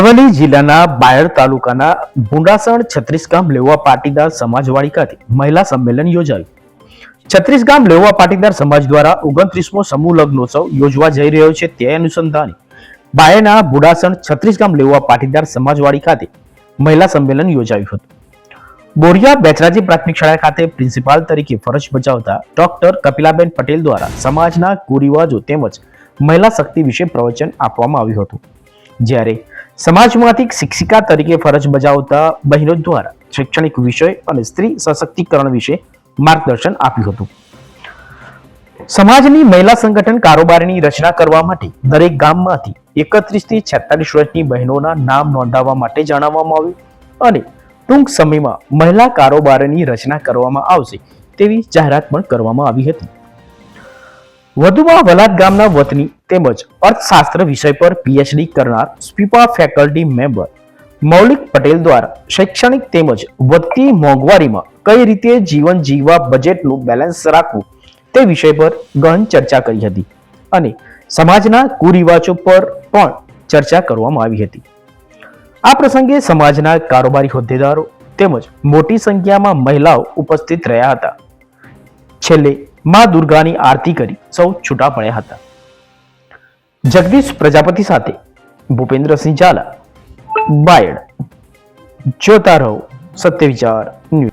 અરવલ્લી જિલ્લાના બાયડ તાલુકાના ભુંડાસણ છત્રીસ ગામ લેવા પાટીદાર સમાજ ખાતે મહિલા સંમેલન યોજાયું. છત્રીસ ગામ લેવા પાટીદાર સમાજ દ્વારા ઓગણત્રીસમો સમૂહ લગ્નોત્સવ યોજવા જઈ રહ્યો છે તે અનુસંધાને બાયડના ભુડાસણ છત્રીસ ગામ લેવા પાટીદાર સમાજવાડી ખાતે મહિલા સંમેલન યોજાયું હતું. બોરિયા બેચરાજી પ્રાથમિક શાળા ખાતે પ્રિન્સિપાલ તરીકે ફરજ બજાવતા ડોક્ટર કપિલાબેન પટેલ દ્વારા સમાજના કુરિવાજો તેમજ મહિલા શક્તિ વિશે પ્રવચન આપવામાં આવ્યું હતું. જ્યારે સમાજમાંથી શિક્ષિકા તરીકે ફરજ બજાવતા બહેનો દ્વારા શૈક્ષણિક વિષય અને સ્ત્રી સશક્તિકરણ વિશે માર્ગદર્શન આપ્યું હતું. સમાજની મહિલા સંગઠન કારોબારીની રચના કરવા માટે દરેક ગામમાંથી એકત્રીસથી છેતાલીસ વર્ષની બહેનોના નામ નોંધાવવા માટે જણાવવામાં આવ્યું અને ટૂંક સમયમાં મહિલા કારોબારીની રચના કરવામાં આવશે તેવી જાહેરાત પણ કરવામાં આવી હતી. વધુમાં વલાદ ગામના વતની તેમજ અર્થશાસ્ત્ર વિષય પર પીએચડી કરનાર સ્પીપા ફેકલ્ટી મેમ્બર મૌલિક પટેલ દ્વારા શૈક્ષણિક તેમજ વધતી મોંઘવારીમાં કઈ રીતે જીવન જીવવા બજેટનું બેલેન્સ રાખવું તે વિષય પર ગહન ચર્ચા કરી હતી અને સમાજના કુરિવાજો પર પણ ચર્ચા કરવામાં આવી હતી. આ પ્રસંગે સમાજના કારોબારી હોદ્દેદારો તેમજ મોટી સંખ્યામાં મહિલાઓ ઉપસ્થિત રહ્યા હતા. છેલ્લે મા દુર્ગાની આરતી કરી સૌ છૂટા પડ્યા હતા. જગદીશ પ્રજાપતિ સાથે ભૂપેન્દ્રસિંહ ઝાલા બાયડ જોતા રહો સત્ય વિચાર ન્યૂઝ.